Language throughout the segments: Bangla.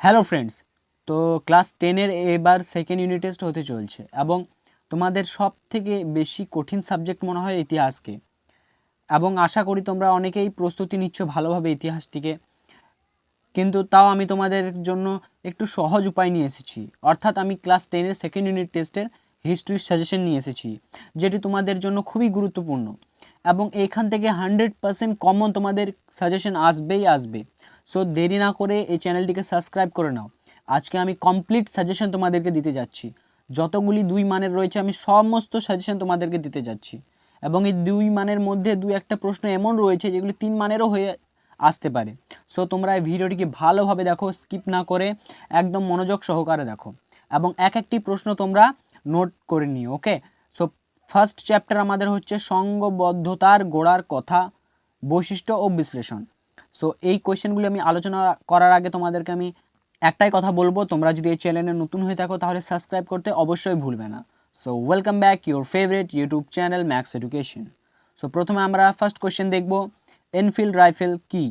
হ্যালো ফ্রেন্ডস, তো ক্লাস টেনের এবার সেকেন্ড ইউনিট টেস্ট হতে চলছে এবং তোমাদের সব থেকে বেশি কঠিন সাবজেক্ট মনে হয় ইতিহাসকে। এবং আশা করি তোমরা অনেকেই প্রস্তুতি নিচ্ছ ভালোভাবে ইতিহাসটিকে, কিন্তু তাও আমি তোমাদের জন্য একটু সহজ উপায় নিয়ে এসেছি। অর্থাৎ আমি ক্লাস টেনের সেকেন্ড ইউনিট টেস্টের হিস্ট্রির সাজেশন নিয়ে এসেছি, যেটি তোমাদের জন্য খুবই গুরুত্বপূর্ণ। এবং এখান থেকে হান্ড্রেড পার্সেন্ট কমন তোমাদের সাজেশন আসবেই আসবে। সো দেরি না করে এই চ্যানেলটিকে সাবস্ক্রাইব করে নাও। আজকে আমি কমপ্লিট সাজেশন তোমাদেরকে দিতে যাচ্ছি। যতগুলি দুই মানের রয়েছে, আমি সমস্ত সাজেশন তোমাদেরকে দিতে যাচ্ছি। এবং এই দুই মানের মধ্যে দু একটা প্রশ্ন এমন রয়েছে, যেগুলি তিন মানেরও হয়ে আসতে পারে। সো তোমরা এই ভিডিওটিকে ভালোভাবে দেখো স্কিপ না করে একদম মনোযোগ সহকারে দেখো। এবং এক একটি প্রশ্ন তোমরা নোট করে নিও ওকে সো ফার্স্ট চ্যাপ্টার আমাদের হচ্ছে সঙ্গবদ্ধতার গোড়ার কথা, বৈশিষ্ট্য ও বিশ্লেষণ। সো এই কোয়েশ্চেনগুলি আমি আলোচনা করার আগে তোমাদেরকে আমি একটাই কথা বলব। তোমরা যদি এই চ্যানেলে নতুন হয়ে থাকো তাহলে সাবস্ক্রাইব করতে অবশ্যই ভুলবে না। So welcome back your favourite YouTube channel Max education so প্রথমে আমরা ফার্স্ট কোয়েশ্চেন দেখব এনফিল্ড রাইফেল কি?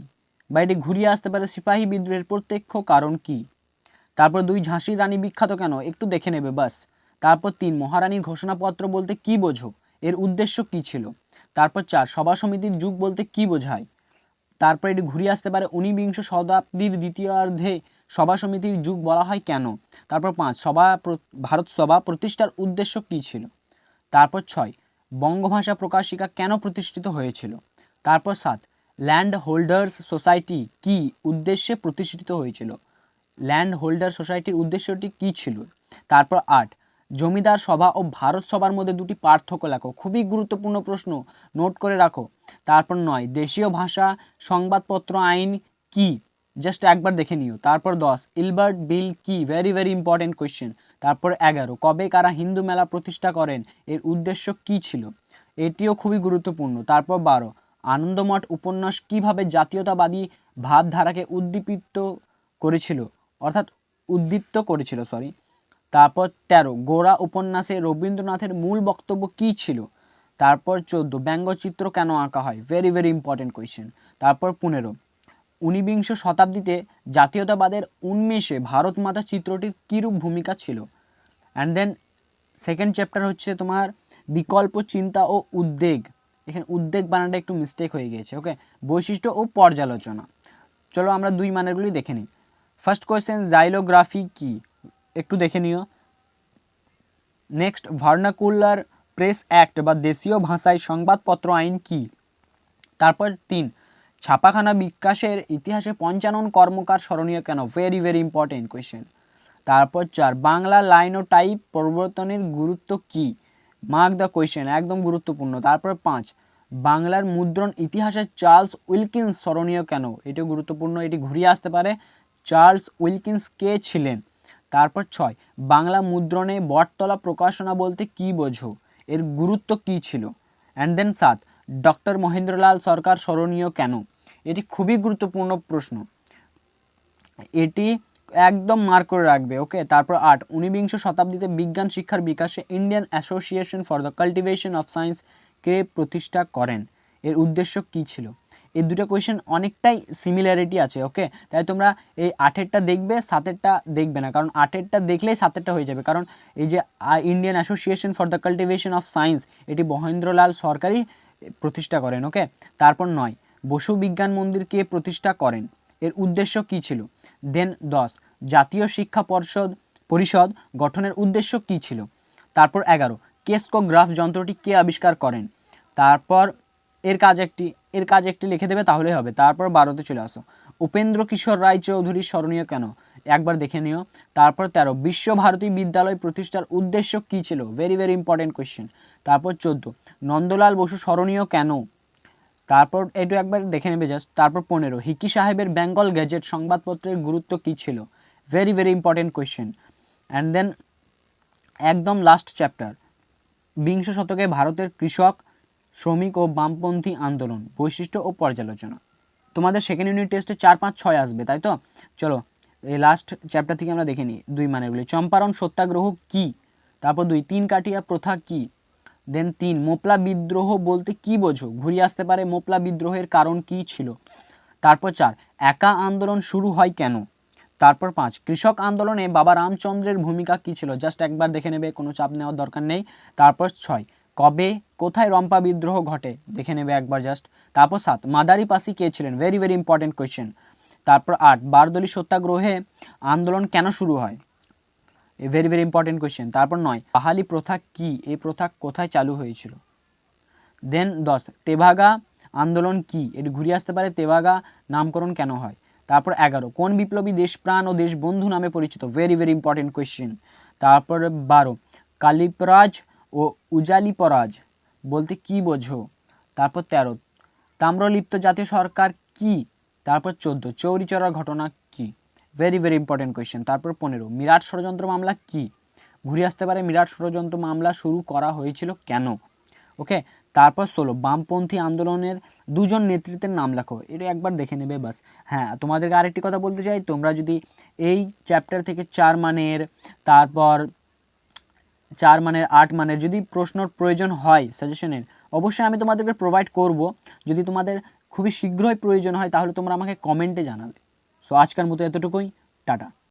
বা ঘুরিয়ে আসতে পারে সিপাহী বিদ্রোহের প্রত্যক্ষ কারণ কি? তারপর দুই ঝাঁসির রানী বিখ্যাত কেন? একটু দেখে নেবে, বাস। তারপর তিন, মহারানীর ঘোষণাপত্র বলতে কি বোঝো? এর উদ্দেশ্য কি ছিল? তারপর চার, সভা সমিতির যুগ বলতে কি বোঝায়? তারপর এটি ঘুরিয়ে আসতে পারে ঊনবিংশ শতাব্দীর দ্বিতীয়ার্ধে। সভা সমিতির যুগ বলা হয় কেন? তারপর পাঁচ, সভা ভারত সভা প্রতিষ্ঠার উদ্দেশ্য কী ছিল? তারপর ছয়, বঙ্গভাষা প্রকাশিকা কেন প্রতিষ্ঠিত হয়েছিল? তারপর সাত, ল্যান্ড হোল্ডার্স সোসাইটি কি উদ্দেশ্যে প্রতিষ্ঠিত হয়েছিল? ল্যান্ড হোল্ডার সোসাইটির উদ্দেশ্যটি কী ছিল? তারপর আট জমিদার সভা ও ভারত সভার মধ্যে দুটি পার্থক্য লেখো। খুবই গুরুত্বপূর্ণ প্রশ্ন, নোট করে রাখো। তারপর নয়, দেশীয় ভাষা, সংবাদপত্র আইন কি? জাস্ট একবার দেখে নিও। তারপর দশ, ইলবার্ট বিল কি? ভেরি ভেরি ইম্পর্টেন্ট কোয়েশ্চেন তারপর এগারো, কবে কারা হিন্দু মেলা প্রতিষ্ঠা করেন? এর উদ্দেশ্য কি ছিল? এটিও খুবই গুরুত্বপূর্ণ। তারপর বারো, আনন্দমঠ উপন্যাস কীভাবে জাতীয়তাবাদী ভাবধারাকে উদ্দীপিত করেছিল? অর্থাৎ উদ্দীপ্ত করেছিল সরি তারপর তেরো, গোড়া উপন্যাসে রবীন্দ্রনাথের মূল বক্তব্য কী ছিল? তারপর চোদ্দ, ব্যঙ্গচিত্র কেন আঁকা হয়? ভেরি ভেরি ইম্পর্টেন্ট কোয়েশ্চেন তারপর পনেরো, ঊনবিংশ শতাব্দীতে জাতীয়তাবাদের উন্মেষে ভারত মাতা চিত্রটির কীরূপ ভূমিকা ছিল? অ্যান্ড দেন সেকেন্ড চ্যাপ্টার হচ্ছে তোমার বিকল্প চিন্তা ও উদ্বেগ। এখানে উদ্বেগ বানানটা একটু মিস্টেক হয়ে গিয়েছে ওকে বৈশিষ্ট্য ও পর্যালোচনা। চলো আমরা দুই মানেরগুলি দেখে নিই। ফার্স্ট কোয়েশ্চেন জাইলোগ্রাফি কি? একটু দেখে নিও। নেক্সট ভার্নাকুলার প্রেস অ্যাক্ট বা দেশীয় ভাষায় সংবাদপত্র আইন কি? তারপর তিন, ছাপাখানা বিকাশের ইতিহাসে পঞ্চানন কর্মকার স্মরণীয় কেন? ভেরি ভেরি ইম্পর্টেন্ট কোয়েশ্চেন তারপর চার, বাংলা লাইন ও টাইপ পরিবর্তনের গুরুত্ব কি? মার্ক দ্য কোয়েশ্চেন একদম গুরুত্বপূর্ণ। তারপর পাঁচ, বাংলার মুদ্রণ ইতিহাসে চার্লস উইলকিন্স স্মরণীয় কেন? এটিও গুরুত্বপূর্ণ, এটি ঘুরিয়ে আসতে পারে। চার্লস উইলকিন্স কে ছিলেন? তারপর ছয়, বাংলা মুদ্রণে বটতলা প্রকাশনা বলতে কি বোঝো? এর গুরুত্ব কি ছিল? অ্যান্ড দেন সাত, ডক্টর মহেন্দ্রলাল সরকার স্মরণীয় কেন? এটি খুবই গুরুত্বপূর্ণ প্রশ্ন। এটি একদম মার্ক করে রাখবে ওকে তারপর আট, ঊনবিংশ শতাব্দীতে বিজ্ঞান শিক্ষার বিকাশে Indian Association for the Cultivation of Science কে প্রতিষ্ঠা করেন। এর উদ্দেশ্য কি ছিল? এই দুটো কোয়েশ্চেন অনেকটাই সিমিলারিটি আছে ওকে তাই তোমরা এই আঠেরটা দেখবে, সাতেরটা দেখবে না, কারণ আঠেরটা দেখলেই সাতেরটা হয়ে যাবে। কারণ এই যে Indian Association for the Cultivation of Science এটি মহেন্দ্রলাল সরকারই প্রতিষ্ঠা করেন ওকে তারপর নয়, বসু বিজ্ঞান মন্দির কে প্রতিষ্ঠা করেন? এর উদ্দেশ্য কী ছিল? দেন দশ, জাতীয় শিক্ষা পর্ষদ, পরিষদ গঠনের উদ্দেশ্য কী ছিল? তারপর এগারো কেস্কোগ্রাফ যন্ত্রটি কে আবিষ্কার করেন? তারপর এর কাজ একটি, এর কাজ একটি লিখে দেবে, তাহলেই হবে। তারপর বারোতে চলে আসো। উপেন্দ্র কিশোর রায় চৌধুরী স্মরণীয় কেন? একবার দেখে নিও। তারপর তেরো, বিশ্বভারতী বিদ্যালয় প্রতিষ্ঠার উদ্দেশ্য কী ছিল? ভেরি ভেরি ইম্পর্টেন্ট কোয়েশ্চেন তারপর চোদ্দ, নন্দলাল বসু স্মরণীয় কেন? তারপর একটু একবার দেখে নেবে জাস্ট তারপর পনেরো, হিকি সাহেবের বেঙ্গল গ্যাজেট সংবাদপত্রের গুরুত্ব কী ছিল? Very very important question and then একদম লাস্ট চ্যাপ্টার বিংশ শতকে ভারতের কৃষক শ্রমিক ও বামপন্থী আন্দোলন, বৈশিষ্ট্য ও পর্যালোচনা। তোমাদের সেকেন্ড ইউনিট টেস্টে চার, পাঁচ, ছয় আসবে, তাই তো? চলো, এই লাস্ট চ্যাপ্টার থেকে আমরা দেখে নিই দুই মানেরগুলি। চম্পারণ সত্যাগ্রহ কি? তারপর দুই, তিন কাঠিয়া প্রথা কি? দেন তিন, মোপলা বিদ্রোহ বলতে কি বোঝো? ঘুরিয়ে আসতে পারে মোপলা বিদ্রোহের কারণ কি ছিল? তারপর চার, একা আন্দোলন শুরু হয় কেন? তারপর পাঁচ, কৃষক আন্দোলনে বাবা রামচন্দ্রের ভূমিকা কী ছিল? জাস্ট একবার দেখে নেবে, কোনো চাপ নেওয়ার দরকার নেই। তারপর ছয়, কবে কোথায় রম্পা বিদ্রোহ ঘটে? দেখে নেবে একবার জাস্ট তারপর সাত, মাদারি পাসি কে ছিলেন? ভেরি ভেরি ইম্পর্টেন্ট কোয়েশ্চেন তারপর আট, বারদলি সত্যাগ্রহে আন্দোলন কেন শুরু হয়? A very very important question তারপর নয়, বাহালি প্রথা কি? এই প্রথা কোথায় চালু হয়েছিল? দেন দশ, তেভাগা আন্দোলন কি? এটি ঘুরিয়ে আসতে পারে তেভাগা নামকরণ কেন হয়? তারপর এগারো, কোন বিপ্লবী দেশপ্রাণ ও দেশবন্ধু নামে পরিচিত? ভেরি ভেরি ইম্পর্টেন্ট কোয়েশ্চেন তারপরে বারো, কালিপরাজ ও উজালিপরাজ। বলতে কি বোঝো? তারপর তেরো, তাম্রলিপ্ত জাতীয় সরকার কি? তারপর চোদ্দ চৌরিচরার ঘটনা কি? ভেরি ভেরি ইম্পর্টেন্ট কোয়েশ্চেন তারপর পনেরো, মিরাট ষড়যন্ত্র মামলা কি? ঘুরে আসতে পারে মিরাট ষড়যন্ত্র মামলা শুরু করা হয়েছিল কেন? ওকে তারপর ষোলো, বামপন্থী আন্দোলনের দুজন নেতৃত্বের নাম লেখো। এটা একবার দেখে নেবে, বাস। হ্যাঁ তোমাদেরকে আরেকটি কথা বলতে চাই। তোমরা যদি এই চ্যাপ্টার থেকে চার মানের, তারপর চার মানের, আট মানের যদি প্রশ্নর প্রয়োজন হয় সাজেশনের অবশ্যই আমি তোমাদেরকে প্রোভাইড করব। যদি তোমাদের খুবই শীঘ্রই প্রয়োজন হয়, তাহলে তোমরা আমাকে কমেন্টে জানাবে। সো আজকের মতো এতটুকুই। টাটা।